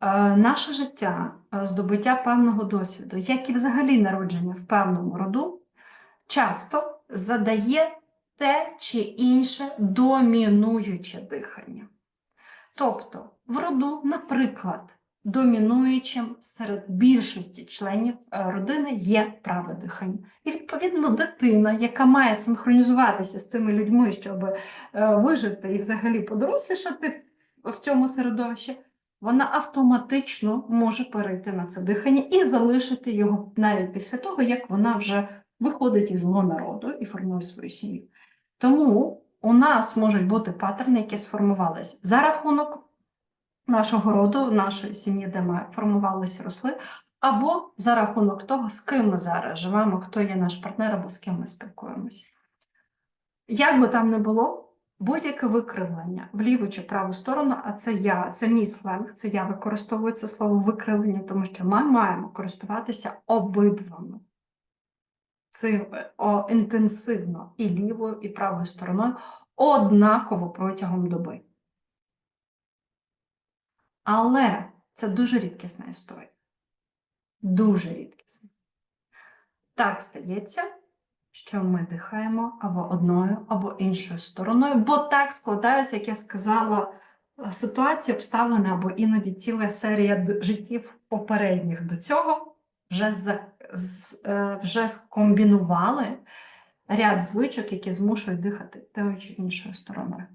е, наше життя, е, здобуття певного досвіду, як і взагалі народження в певному роду, часто задає те чи інше домінуюче дихання. Тобто, в роду, наприклад, домінуючим серед більшості членів е, родини є праве дихання. І, відповідно, дитина, яка має синхронізуватися з цими людьми, щоб вижити і взагалі подорослішати в цьому середовищі, вона автоматично може перейти на це дихання і залишити його навіть після того, як вона вже виходить із народу і формує свою сім'ю. Тому у нас можуть бути паттерни, які сформувалися за рахунок нашого роду, нашої сім'ї, де ми формувалися, росли, або за рахунок того, з ким ми зараз живемо, хто є наш партнер або з ким ми спілкуємося. Як би там не було, будь-яке викривлення в ліву чи праву сторону, а це я, це мій сленг, це я використовую це слово викривлення, тому що ми маємо користуватися обидвами. Е, о, інтенсивно і лівою, і правою стороною однаково протягом доби. Але це дуже рідкісна історія. Дуже рідкісна. Так стається, що ми дихаємо або одною, або іншою стороною, бо так складаються, як я сказала, ситуації, обставини, або іноді ціла серія життів попередніх до цього вже, за, з, е, вже скомбінували ряд звичок, які змушують дихати тою чи іншою стороною.